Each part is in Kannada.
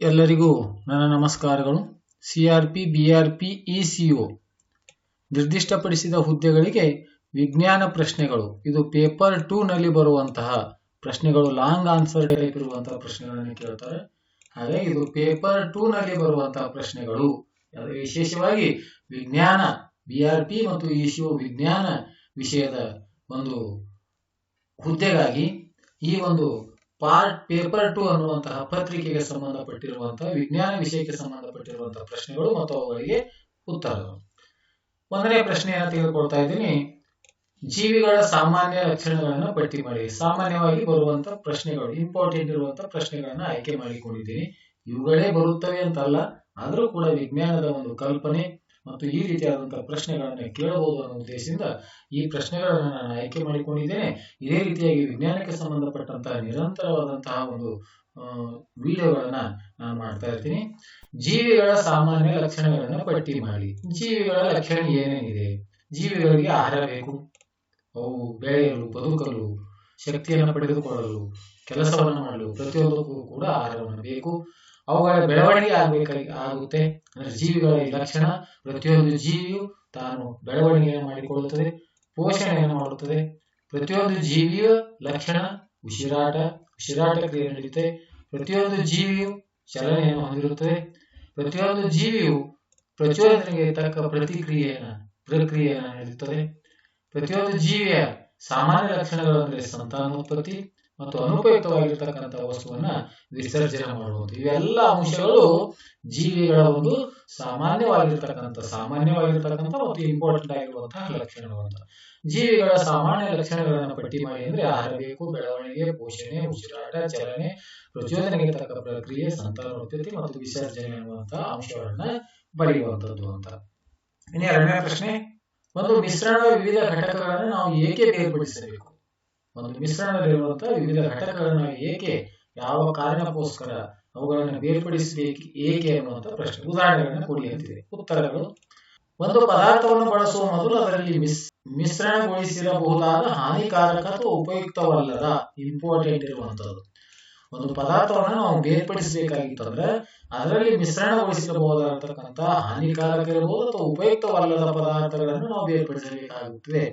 ಎಲ್ಲರಿಗೂ ನನ್ನ ನಮಸ್ಕಾರಗಳು. ಸಿಆರ್ಪಿ ಬಿಆರ್ಪಿ ಇಸಿಒ ನಿರ್ದಿಷ್ಟಪಡಿಸಿದ ಹುದ್ದೆಗಳಿಗೆ ವಿಜ್ಞಾನ ಪ್ರಶ್ನೆಗಳು. ಇದು ಪೇಪರ್ ಟೂ ನಲ್ಲಿ ಬರುವಂತಹ ಪ್ರಶ್ನೆಗಳು, ಲಾಂಗ್ ಆನ್ಸರ್ ಟೈಪ್ ಇರುವಂತಹ ಪ್ರಶ್ನೆಗಳನ್ನು ಕೇಳ್ತಾರೆ. ಹಾಗೆ ಇದು ಪೇಪರ್ ಟೂ ನಲ್ಲಿ ಬರುವಂತಹ ಪ್ರಶ್ನೆಗಳು. ವಿಶೇಷವಾಗಿ ವಿಜ್ಞಾನ ಬಿಆರ್ಪಿ ಮತ್ತು ಇಸಿಒ ವಿಜ್ಞಾನ ವಿಷಯದ ಒಂದು ಹುದ್ದೆಗಾಗಿ ಈ ಒಂದು ಪಾರ್ಟ್ ಪೇಪರ್ ಟು ಅನ್ನುವಂತಹ ಪತ್ರಿಕೆಗೆ ಸಂಬಂಧಪಟ್ಟಿರುವಂತಹ, ವಿಜ್ಞಾನ ವಿಷಯಕ್ಕೆ ಸಂಬಂಧಪಟ್ಟಿರುವಂತಹ ಪ್ರಶ್ನೆಗಳು ಮತ್ತು ಅವುಗಳಿಗೆ ಉತ್ತರಗಳು ಒಂದನೇ ಪ್ರಶ್ನೆಯನ್ನು ತೆಗೆದುಕೊಳ್ತಾ ಇದ್ದೀನಿ. ಜೀವಿಗಳ ಸಾಮಾನ್ಯ ಲಕ್ಷಣಗಳನ್ನು ಪಟ್ಟಿ ಮಾಡಿ. ಸಾಮಾನ್ಯವಾಗಿ ಬರುವಂತಹ ಪ್ರಶ್ನೆಗಳು ಇಂಪಾರ್ಟೆಂಟ್ ಇರುವಂತಹ ಪ್ರಶ್ನೆಗಳನ್ನ ಆಯ್ಕೆ ಮಾಡಿಕೊಂಡಿದ್ದೀನಿ. ಇವುಗಳೇ ಬರುತ್ತವೆ ಅಂತಲ್ಲ, ಆದರೂ ಕೂಡ ವಿಜ್ಞಾನದ ಒಂದು ಕಲ್ಪನೆ ಮತ್ತು ಈ ರೀತಿಯಾದಂತಹ ಪ್ರಶ್ನೆಗಳನ್ನು ಕೇಳಬಹುದು ಅನ್ನೋ ಉದ್ದೇಶದಿಂದ ಈ ಪ್ರಶ್ನೆಗಳನ್ನು ನಾನು ಆಯ್ಕೆ ಮಾಡಿಕೊಂಡಿದ್ದೇನೆ. ಇದೇ ರೀತಿಯಾಗಿ ವಿಜ್ಞಾನಕ್ಕೆ ಸಂಬಂಧಪಟ್ಟಂತಹ ನಿರಂತರವಾದಂತಹ ಒಂದು ವಿಡಿಯೋಗಳನ್ನ ನಾನು ಮಾಡ್ತಾ ಇರ್ತೀನಿ. ಜೀವಿಗಳ ಸಾಮಾನ್ಯ ಲಕ್ಷಣಗಳನ್ನ ಪಟ್ಟಿ ಮಾಡಿ. ಜೀವಿಗಳ ಲಕ್ಷಣ ಏನೇನಿದೆ? ಜೀವಿಗಳಿಗೆ ಆಹಾರ ಬೇಕು. ಅವು ಬೆಳೆಯಲು, ಬದುಕಲು, ಶಕ್ತಿಯನ್ನು ಪಡೆದುಕೊಳ್ಳಲು, ಕೆಲಸವನ್ನು ಮಾಡಲು ಪ್ರತಿಯೊಂದಕ್ಕೂ ಕೂಡ ಆಹಾರವನ್ನು ಬೇಕು. ಅವುಗಳ ಬೆಳವಣಿಗೆ ಆಗಬೇಕಾಗಿ ಆಗುತ್ತೆ. ಅಂದ್ರೆ ಜೀವಿಗಳ ಲಕ್ಷಣ, ಪ್ರತಿಯೊಂದು ಜೀವಿಯು ತಾನು ಬೆಳವಣಿಗೆಯನ್ನು ಮಾಡಿಕೊಳ್ಳುತ್ತದೆ, ಪೋಷಣೆಯನ್ನು ಮಾಡುತ್ತದೆ. ಪ್ರತಿಯೊಂದು ಜೀವಿಯ ಲಕ್ಷಣ ಉಸಿರಾಟ ಉಸಿರಾಟ ಕ್ರಿಯೆ ನಡೆಯುತ್ತೆ ಪ್ರತಿಯೊಂದು ಜೀವಿಯು ಚಲನೆಯನ್ನು ಹೊಂದಿರುತ್ತದೆ. ಪ್ರತಿಯೊಂದು ಜೀವಿಯು ಪ್ರಚೋದನೆಗೆ ತಕ್ಕ ಪ್ರತಿಕ್ರಿಯೆಯನ್ನು, ಪ್ರಕ್ರಿಯೆಯನ್ನು ನಡೆಯುತ್ತದೆ ಪ್ರತಿಯೊಂದು ಜೀವಿಯ ಸಾಮಾನ್ಯ ಲಕ್ಷಣಗಳು ಅಂದರೆ ಸಂತಾನೋತ್ಪತ್ತಿ ಮತ್ತು ಅನುಪಯುಕ್ತವಾಗಿರ್ತಕ್ಕಂಥ ವಸ್ತುವನ್ನ ವಿಸರ್ಜನೆ ಮಾಡುವುದು. ಇವೆಲ್ಲ ಅಂಶಗಳು ಜೀವಿಗಳ ಒಂದು ಸಾಮಾನ್ಯವಾಗಿರ್ತಕ್ಕಂಥ ಸಾಮಾನ್ಯವಾಗಿರ್ತಕ್ಕಂಥ ಮತ್ತು ಇಂಪಾರ್ಟೆಂಟ್ ಆಗಿರುವಂತಹ ಲಕ್ಷಣಗಳು ಅಂತ. ಜೀವಿಗಳ ಸಾಮಾನ್ಯ ಲಕ್ಷಣಗಳನ್ನು ಪಟ್ಟಿ ಮಾಡಿ ಅಂದ್ರೆ ಆಹಾರ ಬೇಕು, ಬೆಳವಣಿಗೆ, ಪೋಷಣೆ, ಉಸಿರಾಟ, ಚಲನೆ, ಪ್ರಚೋದನೆಗೆ ತಕ್ಕ ಪ್ರಕ್ರಿಯೆ, ಸಂತಾನೋತ್ಪತ್ತಿ ಮತ್ತು ವಿಸರ್ಜನೆ ಅನ್ನುವಂತಹ ಅಂಶಗಳನ್ನ ಬರೆಯುವಂತದ್ದು ಅಂತ. ಇನ್ನು ಎರಡನೇ ಪ್ರಶ್ನೆ, ಒಂದು ಮಿಶ್ರಣ ವಿವಿಧ ಘಟಕಗಳನ್ನು ನಾವು ಏಕೆ ಬೇರ್ಪಡಿಸಬೇಕು? ಒಂದು ಮಿಶ್ರಣದಲ್ಲಿರುವಂತಹ ವಿವಿಧ ಘಟಕಗಳನ್ನು ಏಕೆ, ಯಾವ ಕಾರಣಕ್ಕೋಸ್ಕರ ಅವುಗಳನ್ನು ಬೇರ್ಪಡಿಸಬೇಕು, ಏಕೆ ಅನ್ನುವಂಥ ಪ್ರಶ್ನೆ. ಉದಾಹರಣೆಗಳನ್ನು ಕೊಡಿ ಅಂತಿದೆ. ಉತ್ತರಗಳು, ಒಂದು ಪದಾರ್ಥವನ್ನು ಬಳಸುವ ಮೊದಲು ಅದರಲ್ಲಿ ಮಿಸ್, ಮಿಶ್ರಣಗೊಳಿಸಿರಬಹುದಾದ ಹಾನಿಕಾರಕ ಅಥವಾ ಉಪಯುಕ್ತವಲ್ಲದ ಇಂಪಾರ್ಟೆಂಟ್ ಇರುವಂತದ್ದು ಒಂದು ಪದಾರ್ಥವನ್ನು ನಾವು ಬೇರ್ಪಡಿಸಬೇಕಾಗಿತ್ತು ಅಂದ್ರೆ ಅದರಲ್ಲಿ ಮಿಶ್ರಣಗೊಳಿಸಿರಬಹುದಾಗಿರ್ತಕ್ಕಂತಹ ಹಾನಿಕಾರಕ ಇರಬಹುದು ಅಥವಾ ಉಪಯುಕ್ತವಲ್ಲದ ಪದಾರ್ಥಗಳನ್ನು ನಾವು ಬೇರ್ಪಡಿಸಬೇಕಾಗುತ್ತದೆ.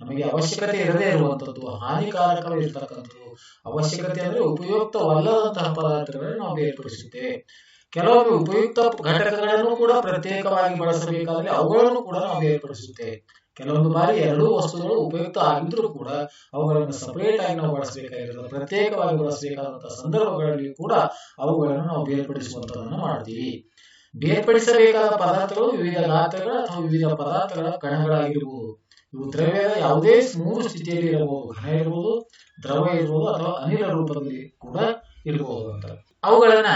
ನಮಗೆ ಅವಶ್ಯಕತೆ ಇರದೇ ಇರುವಂತದ್ದು ಹಾನಿಕಾರಕವಿರ್ತಕ್ಕಂಥದ್ದು ಅವಶ್ಯಕತೆ ಅಂದ್ರೆ ಉಪಯುಕ್ತವಲ್ಲದಂತಹ ಪದಾರ್ಥಗಳನ್ನು ನಾವು ಬೇರ್ಪಡಿಸುತ್ತೇವೆ. ಕೆಲವೊಮ್ಮೆ ಉಪಯುಕ್ತ ಘಟಕಗಳನ್ನು ಕೂಡ ಪ್ರತ್ಯೇಕವಾಗಿ ಬಳಸಬೇಕಾದ್ರೆ ಅವುಗಳನ್ನು ಕೂಡ ನಾವು ಬೇರ್ಪಡಿಸುತ್ತೇವೆ. ಕೆಲವೊಂದು ಬಾರಿ ಎರಡೂ ವಸ್ತುಗಳು ಉಪಯುಕ್ತ ಆಗಿದ್ರೂ ಕೂಡ ಅವುಗಳನ್ನು ಸಪರೇಟ್ ಆಗಿ ನಾವು ಬಳಸಬೇಕಾಗಿರೋದು ಪ್ರತ್ಯೇಕವಾಗಿ ಬಳಸಬೇಕಾದಂತಹ ಸಂದರ್ಭಗಳಲ್ಲಿ ಕೂಡ ಅವುಗಳನ್ನು ನಾವು ಬೇರ್ಪಡಿಸುವಂತದನ್ನು ಮಾಡ್ತೀವಿ. ಬೇರ್ಪಡಿಸಬೇಕಾದ ಪದಾರ್ಥಗಳು ವಿವಿಧ ಗಾತ್ರಗಳ ಅಥವಾ ವಿವಿಧ ಪದಾರ್ಥಗಳ ಕಣಗಳಾಗಿರಬಹುದು ಇವು ದ್ರವ್ಯದ ಯಾವುದೇ ಮೂರು ಸ್ಥಿತಿಯಲ್ಲಿ ಇರಬಹುದು. ಘನ ಇರಬಹುದು, ದ್ರವ ಇರಬಹುದು ಅಥವಾ ಅನಿಲ ರೂಪದಲ್ಲಿ ಕೂಡ ಇರಬಹುದು ಅಂತ. ಅವುಗಳನ್ನ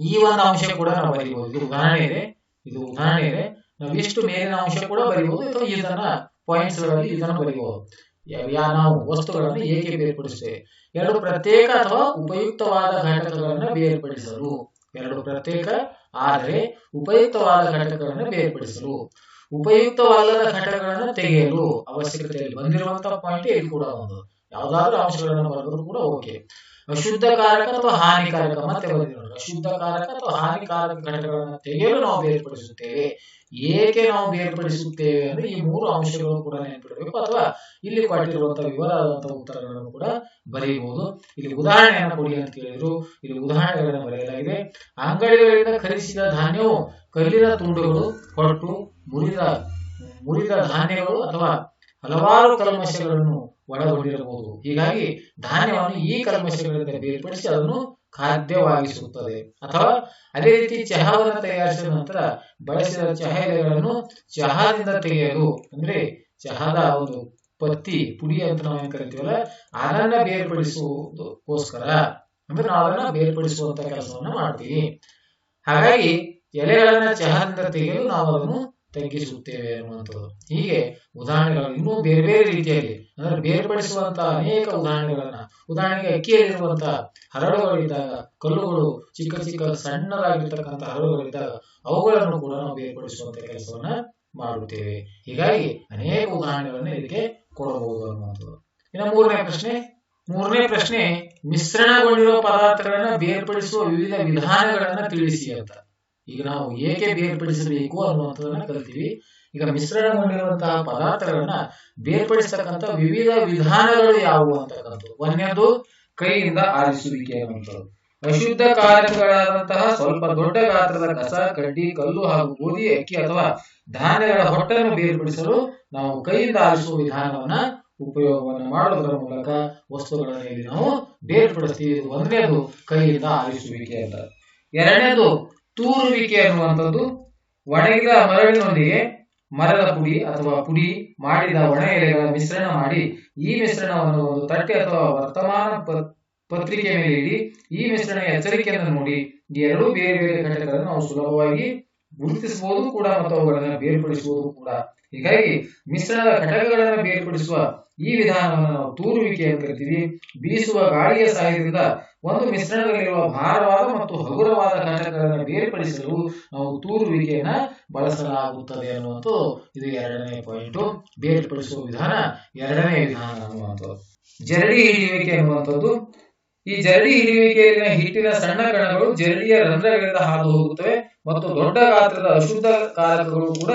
ಈ ಒಂದು ಅಂಶ ಕೂಡ ನಾವು ಬರೀಬಹುದು. ಇದು ಉದಾಹರಣೆ ಇದೆ ಇದು ಉದಾಹರಣೆ ಇದೆ ನಾವು ಎಷ್ಟು ಮೇಲಿನ ಅಂಶ ಕೂಡ ಬರೀಬಹುದು ಅಥವಾ ಇದನ್ನ ಪಾಯಿಂಟ್ಸ್ಗಳಲ್ಲಿ ಇದನ್ನು ಬರೀಬಹುದು. ನಾವು ವಸ್ತುಗಳನ್ನು ಏಕೆ ಬೇರ್ಪಡಿಸುತ್ತೇವೆ? ಎರಡು ಪ್ರತ್ಯೇಕ ಅಥವಾ ಉಪಯುಕ್ತವಾದ ಘಟಕಗಳನ್ನು ಬೇರ್ಪಡಿಸಲು. ಎರಡು ಪ್ರತ್ಯೇಕ, ಆದರೆ ಉಪಯುಕ್ತವಾದ ಘಟಕಗಳನ್ನು ಬೇರ್ಪಡಿಸಲು. ಉಪಯುಕ್ತವಲ್ಲದ ಘಟಕಗಳನ್ನು ತೆಗೆಯಲು ಅವಶ್ಯಕತೆಯಲ್ಲಿ ಬಂದಿರುವಂತಹ ಪಾಯಿಂಟ್ ಇಲ್ಲಿ ಕೂಡ ಒಂದು. ಯಾವ್ದಾದ್ರು ಅಂಶಗಳನ್ನು ಬರೆದ್ರು ಕೂಡ ಓಕೆ ಅಶುದ್ಧಕಾರಕ ಅಥವಾ ಹಾನಿಕಾರಕ ಮತ್ತೆ ಬಂದಿರೋದು ಅಶುದ್ಧಕಾರಕ ಅಥವಾ ಹಾನಿಕಾರಕ ಘಟಕಗಳನ್ನು ತೆಗೆಯಲು ನಾವು ಬೇರ್ಪಡಿಸುತ್ತೇವೆ. ಏಕೆ ನಾವು ಬೇರ್ಪಡಿಸುತ್ತೇವೆ ಅಂದ್ರೆ ಈ ಮೂರು ಅಂಶಗಳನ್ನು ಕೂಡ ನೆನಪಿಡಬೇಕು ಅಥವಾ ಇಲ್ಲಿ ಕೊಟ್ಟಿರುವಂತಹ ವಿವರವಾದಂತಹ ಉತ್ತರಗಳನ್ನು ಕೂಡ ಬರೆಯಬಹುದು ಇಲ್ಲಿ ಉದಾಹರಣೆಯನ್ನು ಕೊಡಿ ಅಂತ ಕೇಳಿದ್ರು. ಇಲ್ಲಿ ಉದಾಹರಣೆಗಳನ್ನು ಬರೆಯಲಾಗಿದೆ. ಅಂಗಡಿಗಳಿಂದ ಖರೀದಿಸಿದ ಧಾನ್ಯವು ಕಲ್ಲಿನ ತುಂಡುಗಳು ಹೊರಟು ಮುರಿದ ಮುರಿದ ಧಾನ್ಯಗಳು ಅಥವಾ ಹಲವಾರು ಕಲ್ಮಶಗಳನ್ನು ಒಳಗೊಂಡಿರಬಹುದು. ಹೀಗಾಗಿ ಧಾನ್ಯವನ್ನು ಈ ಕಲ್ಮಶಗಳಿಂದ ಬೇರ್ಪಡಿಸಿ ಅದನ್ನು ಖಾದ್ಯವಾಗಿಸುತ್ತದೆ. ಅಥವಾ ಅದೇ ರೀತಿ ಚಹಾವನ್ನು ತಯಾರಿಸಿದ ನಂತರ ಬಳಸಿದ ಚಹಾ ಎಲೆಗಳನ್ನು ಚಹಾದಿಂದ ತೆಗೆಯಲು, ಅಂದ್ರೆ ಚಹಾದ ಒಂದು ಪತ್ತಿ, ಪುಡಿ ಅಂತ ನಾವು ಕರಿತೀವಲ್ಲ, ಅದನ್ನ ಬೇರ್ಪಡಿಸುವುದಕ್ಕೋಸ್ಕರ. ಅಂದ್ರೆ ನಾವು ಅದನ್ನ ಬೇರ್ಪಡಿಸುವಂತ ಕೆಲಸವನ್ನ ಮಾಡ್ತೀವಿ. ಹಾಗಾಗಿ ಎಲೆಗಳನ್ನ ಚಹಾದಿಂದ ತೆಗೆಯಲು ನಾವು ಅದನ್ನು ತಗ್ಗಿಸುತ್ತೇವೆ ಅನ್ನುವಂಥದ್ದು ಹೀಗೆ ಉದಾಹರಣೆಗಳು ಇನ್ನೂ ಬೇರೆ ಬೇರೆ ರೀತಿಯಲ್ಲಿ, ಅಂದ್ರೆ ಬೇರ್ಪಡಿಸುವಂತಹ ಅನೇಕ ಉದಾಹರಣೆಗಳನ್ನ. ಉದಾಹರಣೆಗೆ ಅಕ್ಕಿಯಲ್ಲಿರುವಂತಹ ಹರಳುಗಳಿದ್ದಾಗ, ಕಲ್ಲುಗಳು ಚಿಕ್ಕ ಚಿಕ್ಕ ಸಣ್ಣದಾಗಿರ್ತಕ್ಕಂಥ ಹರಳುಗಳಿದ್ದಾಗ, ಅವುಗಳನ್ನು ಕೂಡ ನಾವು ಬೇರ್ಪಡಿಸುವಂತ ಕೆಲಸವನ್ನ ಮಾಡುತ್ತೇವೆ. ಹೀಗಾಗಿ ಅನೇಕ ಉದಾಹರಣೆಗಳನ್ನ ಇದಕ್ಕೆ ಕೊಡಬಹುದು ಅನ್ನುವಂಥದ್ದು. ಇನ್ನು ಮೂರನೇ ಪ್ರಶ್ನೆ ಮೂರನೇ ಪ್ರಶ್ನೆ, ಮಿಶ್ರಣಗೊಂಡಿರುವ ಪದಾರ್ಥಗಳನ್ನ ಬೇರ್ಪಡಿಸುವ ವಿವಿಧ ವಿಧಾನಗಳನ್ನ ತಿಳಿಸಿ ಅಂತ. ಈಗ ನಾವು ಏಕೆ ಬೇರ್ಪಡಿಸಬೇಕು ಅನ್ನುವಂಥದ್ದನ್ನ ಕಲ್ತೀವಿ. ಈಗ ಮಿಶ್ರಣಗೊಂಡಿರುವಂತಹ ಪದಾರ್ಥಗಳನ್ನ ಬೇರ್ಪಡಿಸತಕ್ಕಂಥ ವಿವಿಧ ವಿಧಾನಗಳು ಯಾವುವು ಅಂತಕ್ಕಂಥದ್ದು. ಒಂದನೇದು ಕೈಯಿಂದ ಆರಿಸುವಿಕೆ ಅನ್ನುವಂಥದ್ದು. ಅಶುದ್ಧ ಕಾರಕಗಳಾದಂತಹ ಸ್ವಲ್ಪ ದೊಡ್ಡ ಗಾತ್ರದ ಕಸ, ಕಡ್ಡಿ, ಕಲ್ಲು ಹಾಗೂ ಗೋಧಿ, ಅಕ್ಕಿ ಅಥವಾ ಧಾನ್ಯಗಳ ಹೊಟ್ಟನ್ನು ಬೇರ್ಪಡಿಸಲು ನಾವು ಕೈಯಿಂದ ಆರಿಸುವ ವಿಧಾನವನ್ನ ಉಪಯೋಗವನ್ನು ಮಾಡೋದರ ಮೂಲಕ ವಸ್ತುಗಳನ್ನು ನಾವು ಬೇರ್ಪಡಿಸ್ತೀವಿ. ಒಂದನೇದು ಕೈಯಿಂದ ಆರಿಸುವಿಕೆ ಅಂತ. ಎರಡನೇದು ತೂರುವಿಕೆ ಅನ್ನುವಂಥದ್ದು ಒಣಗಿದ ಮರಳಿನೊಂದಿಗೆ ಮರದ ಪುಡಿ ಅಥವಾ ಪುಡಿ ಮಾಡಿದ ಒಣ ಎಲೆಗಳ ಮಿಶ್ರಣ ಮಾಡಿ ಈ ಮಿಶ್ರಣವನ್ನು ಒಂದು ತಟ್ಟೆ ಅಥವಾ ವರ್ತಮಾನ ಪತ್ರಿಕೆ ಮೇಲೆ ಇಡಿ ಈ ಮಿಶ್ರಣ ಎಚ್ಚರಿಕೆಯನ್ನು ನೋಡಿ ಎರಡೂ ಬೇರೆ ಬೇರೆ ಘಟಕಗಳನ್ನು ನಾವು ಸುಲಭವಾಗಿ ಗುರುತಿಸಬಹುದು ಕೂಡ ಮತ್ತು ಅವುಗಳನ್ನು ಬೇರ್ಪಡಿಸಬಹುದು ಕೂಡ. ಹೀಗಾಗಿ ಮಿಶ್ರಣದ ಘಟಕಗಳನ್ನು ಬೇರ್ಪಡಿಸುವ ಈ ವಿಧಾನವನ್ನು ನಾವು ತೂರುವಿಕೆ ಅಂತ ಕರಿತೀವಿ. ಬೀಸುವ ಗಾಳಿಯ ಸಹಾಯದಿಂದ ಒಂದು ಮಿಶ್ರಣದಲ್ಲಿರುವ ಭಾರವಾದ ಮತ್ತು ಹಗುರವಾದ ಘಟಕಗಳನ್ನು ಬೇರ್ಪಡಿಸಲು ನಾವು ತೂರುವಿಕೆಯನ್ನ ಬಳಸಲಾಗುತ್ತದೆ ಅನ್ನುವಂಥದ್ದು. ಇದು ಎರಡನೇ ಪಾಯಿಂಟ್ ಬೇರ್ಪಡಿಸುವ ವಿಧಾನ ಎರಡನೇ ವಿಧಾನ ಅನ್ನುವಂಥದ್ದು. ಜರಡಿ ಹಿಡಿಯುವಿಕೆ ಅನ್ನುವಂಥದ್ದು. ಈ ಜರಡಿ ಹಿಡಿಯುವಿಕೆಯಲ್ಲಿನ ಹಿಟ್ಟಿನ ಸಣ್ಣ ಕಣಗಳು ಜರಡಿಯ ರಂಧ್ರಗಳಿಂದ ಹಾದು ಹೋಗುತ್ತವೆ. ಮತ್ತು ದೊಡ್ಡ ಗಾತ್ರದ ಅಶುದ್ಧ ಕಾರಕಗಳು ಕೂಡ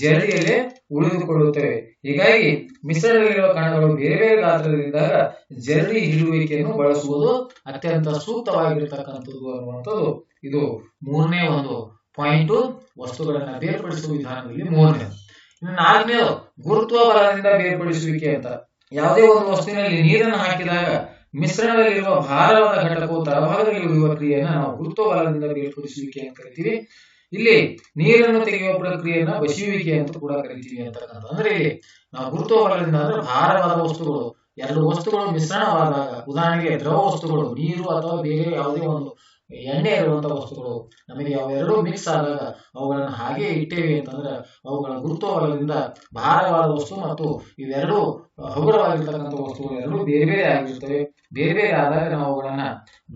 ಜರಡಿಯಲ್ಲಿ ಉಳಿದುಕೊಳ್ಳುತ್ತವೆ. ಹೀಗಾಗಿ ಮಿಶ್ರಣದಲ್ಲಿರುವ ಕಣಗಳು ಬೇರೆ ಬೇರೆ ಗಾತ್ರದಲ್ಲಿದ್ದಾಗ ಜರಡಿ ಹಿಡುವಿಕೆಯನ್ನು ಬಳಸುವುದು ಅತ್ಯಂತ ಸೂಕ್ತವಾಗಿರತಕ್ಕಂಥದ್ದು ಅನ್ನುವಂಥದ್ದು. ಇದು ಮೂರನೇ ಒಂದು ಪಾಯಿಂಟ್. ವಸ್ತುಗಳನ್ನ ಬೇರ್ಪಡಿಸುವ ವಿಧಾನದಲ್ಲಿ ಮೂರನೇ. ಇನ್ನು ನಾಲ್ಕನೇದು ಗುರುತ್ವ ಬಲದಿಂದ ಬೇರ್ಪಡಿಸುವಿಕೆ ಅಂತ. ಯಾವುದೇ ಒಂದು ವಸ್ತುವಿನಲ್ಲಿ ನೀರನ್ನು ಹಾಕಿದಾಗ ಮಿಶ್ರಣದಲ್ಲಿರುವ ಭಾರವಾದ ಘಟಕವು ತಳಭಾಗದಲ್ಲಿ ಉಳಿಯುವ ಕ್ರಿಯೆಯನ್ನು ನಾವು ಗುರುತ್ವ ಬಲದಿಂದ ಬೇರ್ಪಡಿಸುವಿಕೆ ಅಂತ ಕರಿತೀವಿ. ಇಲ್ಲಿ ನೀರನ್ನು ತೆಗೆಯುವ ಪ್ರಕ್ರಿಯೆಯನ್ನು ಬಸಿಯುವಿಕೆ ಅಂತ ಕೂಡ ಕರಿತೀವಿ ಅಂತಕ್ಕಂಥ ಅಂದ್ರೆ ಇಲ್ಲಿ ನಾವು ಗುರುತ್ವ ಬಲದಿಂದ ಅಂದ್ರೆ ಭಾರವಾದ ವಸ್ತುಗಳು, ಎರಡು ವಸ್ತುಗಳು ಮಿಶ್ರಣವಾದಾಗ ಉದಾಹರಣೆಗೆ ದ್ರವ ವಸ್ತುಗಳು, ನೀರು ಅಥವಾ ಬೇರೆ ಯಾವುದೇ ಒಂದು ಎಣ್ಣೆ ಇರುವಂತಹ ವಸ್ತುಗಳು. ನಮಗೆ ಅವೆರಡೂ ಮಿಕ್ಸ್ ಆದಾಗ ಅವುಗಳನ್ನು ಹಾಗೆ ಇಟ್ಟೇವೆ ಅಂತಂದ್ರೆ ಅವುಗಳ ಗುರುತ್ವಬಲದಿಂದ ಭಾರವಾದ ವಸ್ತು ಮತ್ತು ಇವೆರಡೂ ಹಗುರವಾಗಿರ್ತಕ್ಕಂಥ ವಸ್ತುಗಳು ಎರಡೂ ಬೇರೆ ಬೇರೆ ಆಗಿರ್ತವೆ ಬೇರೆ ಬೇರೆ ಆದಾಗ ನಾವು ಅವುಗಳನ್ನ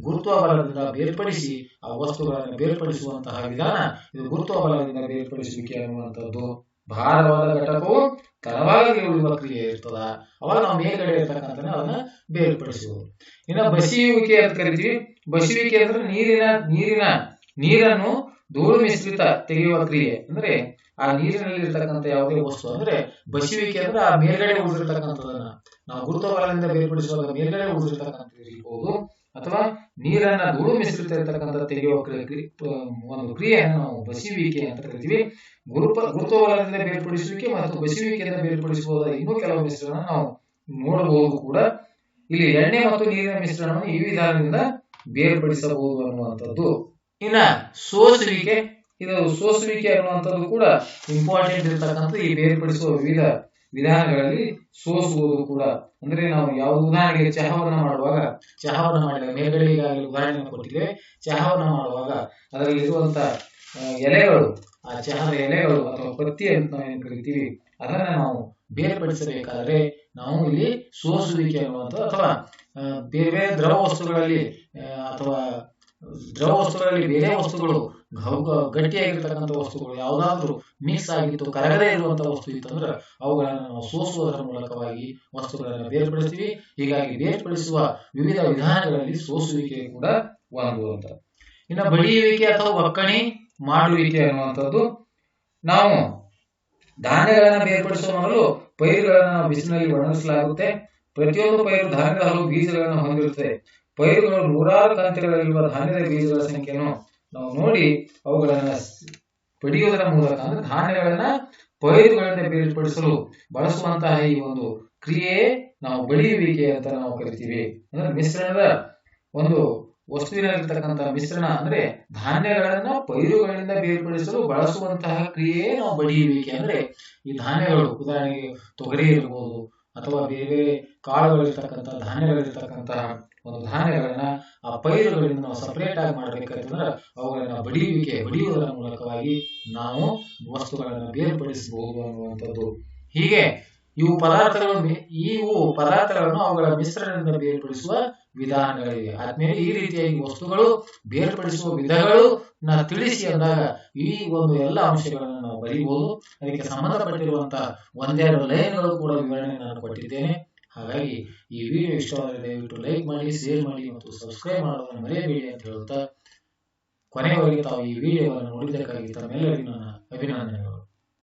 ಗುರುತ್ವ ಬಲದಿಂದ ಬೇರ್ಪಡಿಸಿ, ಆ ವಸ್ತುಗಳನ್ನು ಬೇರ್ಪಡಿಸುವಂತಹ ವಿಧಾನ ಇದು ಗುರುತ್ವ ಬಲದಿಂದ ಬೇರ್ಪಡಿಸುವಿಕೆ ಅನ್ನುವಂಥದ್ದು. ಭಾರವಾದ ಘಟಕವು ತಳಭಾಗದಲ್ಲಿ ಉಳಿಯುವ ಕ್ರಿಯೆ ಇರ್ತದ. ಅವಾಗ ನಾವು ಮೇಲ್ಗಡೆ ಇರ್ತಕ್ಕಂಥ ಅದನ್ನ ಬೇರ್ಪಡಿಸುವುದು. ಇನ್ನು ಬಸಿಯುವಿಕೆ ಅಂತ ಕರಿತೀವಿ. ಬಸಿಯುವಿಕೆ ಅಂದ್ರೆ ನೀರಿನ ನೀರಿನ, ನೀರನ್ನು ಧೂಳು ಮಿಶ್ರಿತ ತೆಗೆಯುವ ಕ್ರಿಯೆ. ಅಂದ್ರೆ ಆ ನೀರಿನಲ್ಲಿ ಇರ್ತಕ್ಕಂಥ ಯಾವುದೇ ವಸ್ತು ಅಂದ್ರೆ ಬಸಿಯುವಿಕೆ ಅಂದ್ರೆ ಆ ಮೇಲ್ಗಡೆ ಉಳಿದಿರ್ತಕ್ಕಂಥದನ್ನ ನಾವು ಗುರುತ್ವ ಬಲದಿಂದ ಬೇರ್ಪಡಿಸುವಾಗ ಮೇಲ್ಗಡೆ ಉಳಿದಿರ್ತಕ್ಕಂಥ ಇರ್ಬೋದು. ಅಥವಾ ನೀರನ್ನ ಧೂಳು ಮಿಶ್ರಿತ ಇರ್ತಕ್ಕಂಥ ತೆಗೆಯುವ ಒಂದು ಕ್ರಿಯೆಯನ್ನು ನಾವು ಬಸಿಯುವಿಕೆ ಅಂತ ಕರಿತೀವಿ. ಗುರುಪ ಗುರುತ್ವವಲಯದಿಂದ ಬೇರ್ಪಡಿಸುವಿಕೆ ಮತ್ತು ಬಸಿಯುವಿಕೆಯಿಂದ ಬೇರ್ಪಡಿಸಬಹುದಾದ ಇನ್ನೂ ಕೆಲವು ಮಿಶ್ರಣ ನಾವು ನೋಡಬಹುದು ಕೂಡ. ಇಲ್ಲಿ ಎಣ್ಣೆ ಮತ್ತು ನೀರಿನ ಮಿಶ್ರಣವನ್ನು ಈ ವಿಧಾನದಿಂದ ಬೇರ್ಪಡಿಸಬಹುದು ಅನ್ನುವಂಥದ್ದು. ಇನ್ನ ಸೋಸುವಿಕೆ, ಇದು ಸೋಸುವಿಕೆ ಅನ್ನುವಂಥದ್ದು ಕೂಡ ಇಂಪಾರ್ಟೆಂಟ್ ಇರತಕ್ಕಂಥ ಈ ಬೇರ್ಪಡಿಸುವ ವಿವಿಧ ವಿಧಾನಗಳಲ್ಲಿ ಸೋಸುವುದು ಕೂಡ. ಅಂದ್ರೆ ನಾವು ಯಾವ ಉದಾಹರಣೆಗೆ ಚಹಾವನ್ನ ಮಾಡುವಾಗ, ಚಹಾವನ್ನ ಮಾಡಿದಾಗ ಮೇಲ್ಗಡೆ ಉದಾಹರಣೆ ಕೊಟ್ಟಿದ್ದೇವೆ ಚಹಾವನ್ನ ಮಾಡುವಾಗ ಅದರಲ್ಲಿ ಇರುವಂತ ಎಲೆಗಳು ಆ ಚಹದ ಎಲೆಗಳು ಅಥವಾ ಪತ್ತಿ ಅಂತ ನಾವು ಏನ್ ಕರಿತೀವಿ, ಅದನ್ನ ನಾವು ಬೇರ್ಪಡಿಸಬೇಕಾದ್ರೆ ನಾವು ಇಲ್ಲಿ ಸೋಸುವಿಕೆ ಅನ್ನುವಂಥ ಅಥವಾ ಬೇರೆ ಬೇರೆ ದ್ರವ ವಸ್ತುಗಳಲ್ಲಿ ಅಥವಾ ದ್ರವ ವಸ್ತುಗಳಲ್ಲಿ ಬೇರೆ ವಸ್ತುಗಳು ಗಟ್ಟಿಯಾಗಿರ್ತಕ್ಕಂಥ ವಸ್ತುಗಳು ಯಾವುದಾದ್ರೂ ಮಿಕ್ಸ್ ಆಗಿತ್ತು, ಕರಗದೇ ಇರುವಂತಹ ವಸ್ತು ಇತ್ತಂದ್ರೆ ಅವುಗಳನ್ನು ನಾವು ಸೋಸುವುದರ ಮೂಲಕವಾಗಿ ವಸ್ತುಗಳನ್ನು ಬೇರ್ಪಡಿಸ್ತೀವಿ. ಹೀಗಾಗಿ ಬೇರ್ಪಡಿಸುವ ವಿವಿಧ ವಿಧಾನಗಳಲ್ಲಿ ಸೋಸುವಿಕೆ ಕೂಡ ಒಂದು ಅಂತ ಇನ್ನು ಬಡಿಯುವಿಕೆ ಅಥವಾ ಒಕ್ಕಣಿ ಮಾಡುವಿಕೆ ಅನ್ನುವಂಥದ್ದು ನಾವು ಧಾನ್ಯಗಳನ್ನು ಬೇರ್ಪಡಿಸುವ ಮೊದಲು ಪೈರುಗಳನ್ನು ಬಿಸಿಲಿನಲ್ಲಿ ಒಣಗಿಸಲಾಗುತ್ತೆ. ಪ್ರತಿಯೊಂದು ಪೈರು ಧಾನ್ಯದ ಹಲವು ಬೀಜಗಳನ್ನು ಹೊಂದಿರುತ್ತದೆ ಪೈರುಗಳು ನೂರಾರು ಕಂತೆಗಳಲ್ಲಿರುವ ಧಾನ್ಯದ ಬೀಜಗಳ ಸಂಖ್ಯೆಯನ್ನು ನಾವು ನೋಡಿ ಅವುಗಳನ್ನ ಪಡೆಯುವುದರ ಮೂಲಕ ಅಂದ್ರೆ ಧಾನ್ಯಗಳನ್ನ ಪೈರುಗಳಿಂದ ಬೇರ್ಪಡಿಸಲು ಬಳಸುವಂತಹ ಈ ಒಂದು ಕ್ರಿಯೆ ನಾವು ಬೆಳೆಯುವಿಕೆ ಅಂತ ನಾವು ಕರಿತೀವಿ. ಅಂದ್ರೆ ಮಿಶ್ರಣದ ಒಂದು ವಸ್ತುವಿನಲ್ಲಿರ್ತಕ್ಕಂತಹ ಮಿಶ್ರಣ ಅಂದ್ರೆ ಧಾನ್ಯಗಳನ್ನ ಪೈರುಗಳಿಂದ ಬೇರ್ಪಡಿಸಲು ಬಳಸುವಂತಹ ಕ್ರಿಯೆ ನಾವು ಬಡಿಯುವಿಕೆ ಅಂದ್ರೆ ಈ ಧಾನ್ಯಗಳು, ಉದಾಹರಣೆಗೆ ತೊಗರಿ ಇರ್ಬೋದು ಅಥವಾ ಬೇರೆ ಬೇರೆ ಕಾಳುಗಳಿರ್ತಕ್ಕಂತಹ ಧಾನ್ಯಗಳಿರ್ತಕ್ಕಂತಹ ಒಂದು ಧಾನ್ಯಗಳನ್ನ ಆ ಪೈರುಗಳಿಂದ ನಾವು ಸಪರೇಟ್ ಆಗಿ ಮಾಡ್ಬೇಕಾಯ್ತಂದ್ರೆ ಅವುಗಳನ್ನ ಬಡಿಯುವಿಕೆ, ಬಡಿಯುವುದರ ಮೂಲಕವಾಗಿ ನಾವು ವಸ್ತುಗಳನ್ನ ಬೇರ್ಪಡಿಸಬಹುದು ಅನ್ನುವಂಥದ್ದು. ಹೀಗೆ ಇವು ಪದಾರ್ಥಗಳನ್ನು ಇವು ಪದಾರ್ಥಗಳನ್ನು ಅವುಗಳ ಮಿಶ್ರಣದಿಂದ ಬೇರ್ಪಡಿಸುವ ವಿಧಾನಗಳಿವೆ. ಆದ್ಮೇಲೆ ಈ ರೀತಿಯಾಗಿ ವಸ್ತುಗಳು ಬೇರ್ಪಡಿಸುವ ವಿಧಗಳು ನಾ ತಿಳಿಸಿ ಅಂದಾಗ ಈ ಒಂದು ಎಲ್ಲ ಅಂಶಗಳನ್ನು ನಾವು ಬರೀಬಹುದು. ಅದಕ್ಕೆ ಸಂಬಂಧಪಟ್ಟಿರುವಂತಹ ಒಂದೆರಡು ಲೈನ್ಗಳು ಕೂಡ ವಿವರಣೆ ನಾನು ಕೊಟ್ಟಿದ್ದೇನೆ. ಹಾಗಾಗಿ ಈ ವಿಡಿಯೋ ಇಷ್ಟವಾದರೆ ದಯವಿಟ್ಟು ಲೈಕ್ ಮಾಡಿ, ಶೇರ್ ಮಾಡಿ ಮತ್ತು ಸಬ್ಸ್ಕ್ರೈಬ್ ಮಾಡೋದನ್ನು ಮರೆಯಬೇಡಿ ಅಂತ ಹೇಳುತ್ತಾ ಕೊನೆಯವರೆಗೆ ತಾವು ಈ ವಿಡಿಯೋವನ್ನು ನೋಡಿದ್ದಕ್ಕಾಗಿ ತಮ್ಮೆಲ್ಲರಿಗೂ ನನ್ನ ಅಭಿನಂದನೆಗಳು.